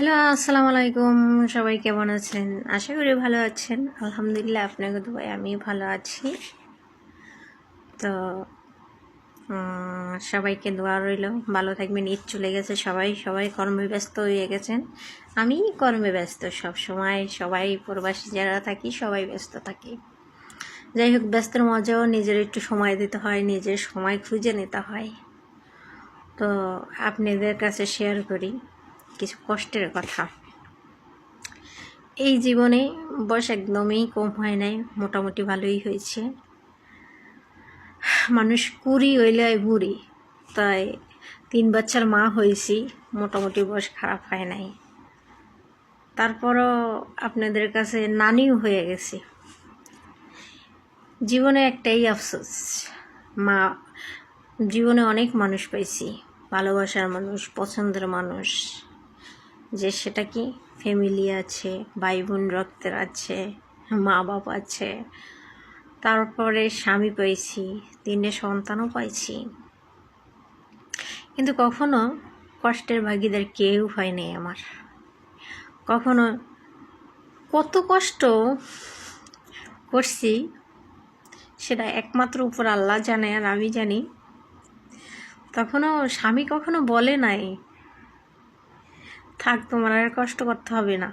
Hello, আসসালামু আলাইকুম। সবাই কেমন আছেন? আশা করি ভালো আছেন। আলহামদুলিল্লাহ আপনাকে তো ভাই আমি ভালো আছি। তো সবাইকে দোয়া রইল। ভালো থাকবেন, ঈদ চলে গেছে সবাই। সবাই কর্মে ব্যস্ত হয়ে গেছেন। আমি কর্মে ব্যস্ত সব সময় সবাই প্রবাসী যারা থাকি, সবাই ব্যস্ত থাকি। যাই হোক, ব্যস্তের মজাও নিজের একটু সময় দিতে হয়, নিজের সময় খুঁজে নিতে হয়। তো, আপনাদের কাছে শেয়ার করি। কিছু কষ্টের কথা। এই জীবনে বয়স একদমই কম হয় নাই, মোটামুটি ভালোই হয়েছে। মানুষ কুড়ি হইলে বুড়ি, তাই তিন বাচ্চার মা হয়েছি, মোটামুটি বয়স খারাপ হয় নাই। তারপরও আপনাদের কাছে নানিও হয়ে গেছি। জীবনে একটাই আফসোস, মা, জীবনে অনেক মানুষ পাইছি, ভালোবাসার মানুষ, পছন্দের মানুষ। যে সেটা কি ফ্যামিলি আছে ভাই বোন রক্তের আছে মা বাপ আছে। তারপরে স্বামী পাইছি তিনটে সন্তানও পাইছি। কিন্তু কখনো কষ্টের ভাগিদার কেউ হয়নি আমার। কখনো কত কষ্ট করছি সেটা একমাত্র উপর আল্লাহ জানে আর আমি জানি। তখনও স্বামী কখনো বলে নাই থাক, তোমার আর কষ্ট করতে হবে না।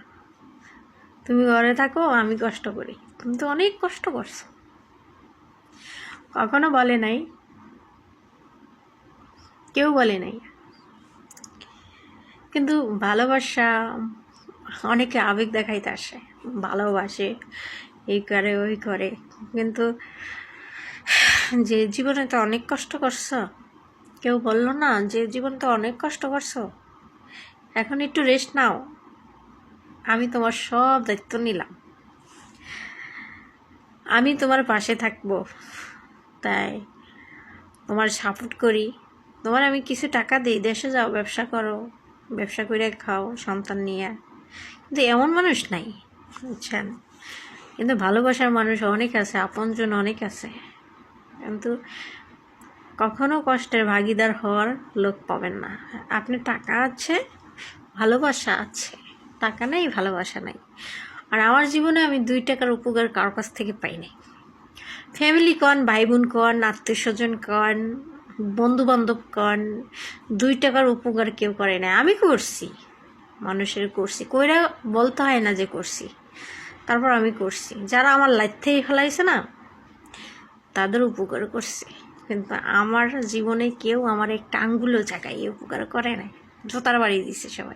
তুমি ঘরে থাকো, আমি কষ্ট করি। তুমি তো অনেক কষ্ট করছ। কখনো বলে নাই। কেউ বলে নাই। কিন্তু ভালোবাসা অনেকে আবেগ দেখাইতে আসে। ভালোবাসে, এই করে, ওই করে। কিন্তু যে জীবনে তো অনেক কষ্ট করছ, কেউ বলল না যে জীবন তো অনেক কষ্ট করছ। এখন একটু রেস্ট নাও। আমি তোমার সব দায়িত্ব নিলাম। আমি তোমার পাশে থাকব। তাই তোমার সাপোর্ট করি। তোমার আমি কিছু টাকা দিই। দেশে যাও, ব্যবসা করো। ব্যবসা করে খাও, সন্তান নিয়ে। কিন্তু এমন মানুষ নাই, বুঝছেন? কিন্তু ভালোবাসার মানুষ অনেক আছে, আপনজন অনেক আছে। কিন্তু কখনো কষ্টের ভাগিদার হওয়ার লোক পাবেন না। আপনি টাকা আছে ভালোবাসা আছে। টাকা নেই, ভালোবাসা নাই। আর আমার জীবনে আমি দুই টাকার উপকার কারোর কাছ থেকে পাই নাই ফ্যামিলি কন ভাই বোন কন আত্মীয় স্বজন কন বন্ধু বান্ধব কন, দুই টাকার উপকার কেউ করে না আমি করছি, মানুষের করছি। কইরা বলতে হয় না যে করছি। তারপর আমি করছি। যারা আমার লাইথেই ফেলাইছে না, তাদের উপকার করছি। কিন্তু আমার জীবনে কেউ আমার একটা আঙ্গুলও জায়গায় উপকার করে নাই। জোতার বাড়ি দিছে সবাই।